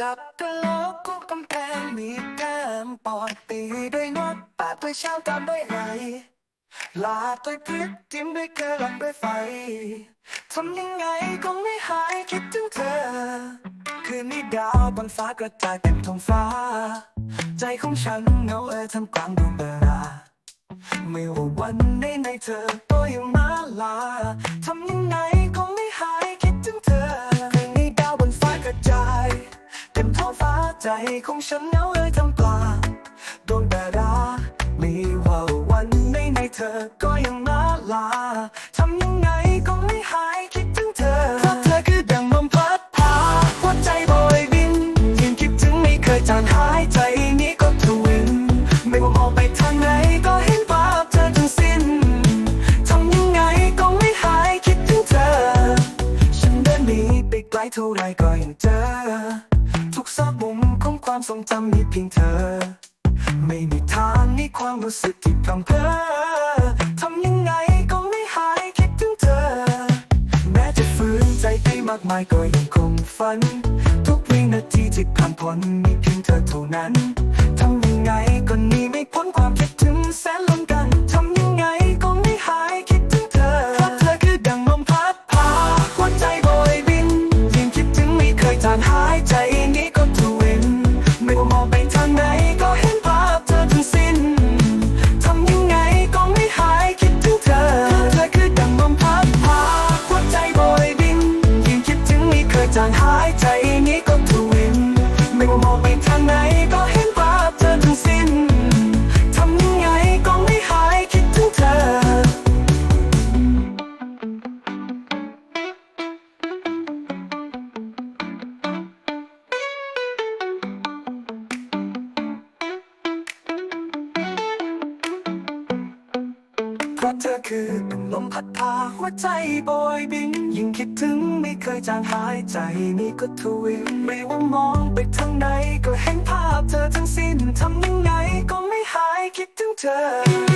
จับกะโหลกกุกำแพงมีแก้มปอดตีด้วยน็อตปาดด้วยเช้าตามด้วยไหลลาดด้วยพริกจิ้มด้วยเกลือหลังด้วยไฟทำยังไงก็ไม่หายคิดถึงเธอ คืนนี้ดาวบนฟ้ากระจายเต็มท้องฟ้า ใจของฉันเหงาเออทำกลางดวงดาราไม่ว่าวันไหนในเธอก็ยังมาลา ใจของฉันเหงาเอ่ยทำกลางดวงดาราไม่ว่าวันไหนในเธอก็ยังมาลาทำยังไงก็ไม่หายคิดถึงเธอเพราะเธอคือดังลมพัดพาหัวใจโบยบินยืนคิดถึงไม่เคยจางหายใจนี้ก็ทวิน ไม่ว่ามองไปทางไหนก็เห็นภาพเธอทั้งสิ้นทำยังไงก็ไม่หายคิดถึงเธอ ฉันเดินหนีไปไกลเท่าไรก็ยังเจอ ทรงจำมีเพียงเธอ ไม่มีทางนี้ความรู้สึกที่พร่ำเพอทำยังไงก็ไม่หายคิดถึงเธอ แม้จะฝืนใจไปมากมายก็ยังคงฝัน ทุกวินาทีที่ผ่านพ้นมีเพียงเธอเท่านั้นทำยังไงก็หนีไม่พ้นความคิดถึงแสนล้นกันทำยังไงก็ไม่หายคิดถึงเธอเพราะเธอคือดังลมพัดพาหัวใจโบยบินยิ่งคิดถึงไม่เคยจางหายใจ ราะเธอคือเป็นลมพัดพาหัวใจโบยบิน ยิ่งคิดถึงไม่เคยจางหายใจนี่ก็ทวินไม่ว่ามองไปทางไหนก็เห็นภาพเธอทั้งสิ้นทำยังไงก็ไม่หายคิดถึงเธอ